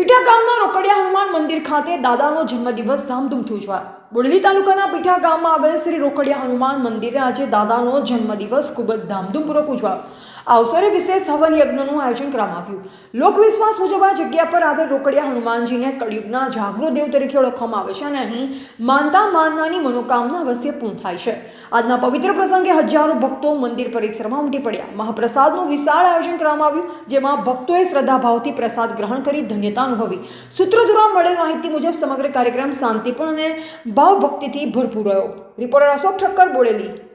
પીઠા ગામના રોકડિયા હનુમાન મંદિર ખાતે દાદાનો જન્મદિવસ ધામધૂમથી ઉજવાયો. બોડેલી તાલુકાના પીઠા ગામમાં આવેલ શ્રી રોકડિયા હનુમાન મંદિરે આજે દાદાનો જન્મદિવસ ખૂબ જ ધામધૂમપૂર્વક ઉજવાયો. અવસરે વિશેષ હવન યજ્ઞનું આયોજન કરવામાં આવ્યું. લોકવિશ્વાસ મુજબ આ જગ્યા પર આવેલ રોકડિયા હનુમાનજીને કળિયુગના જાગૃત દેવ તરીકે ઓળખવામાં આવે છે અને અહીં માનતા માનનાની મનોકામના અવશ્ય પૂર્ણ થાય છે. આજના પવિત્ર પ્રસંગે હજારો ભક્તો મંદિર પરિસરમાં ઉમટી પડ્યા. મહાપ્રસાદનું વિશાળ આયોજન કરવામાં આવ્યું, જેમાં ભક્તોએ શ્રદ્ધાભાવથી પ્રસાદ ગ્રહણ કરી ધન્યતા અનુભવી. સૂત્રો દ્વારા મળેલ માહિતી મુજબ સમગ્ર કાર્યક્રમ શાંતિપૂર્ણ અને ભાવભક્તિથી ભરપૂર રહ્યો. રિપોર્ટર અશોક ઠક્કર, બોડેલી.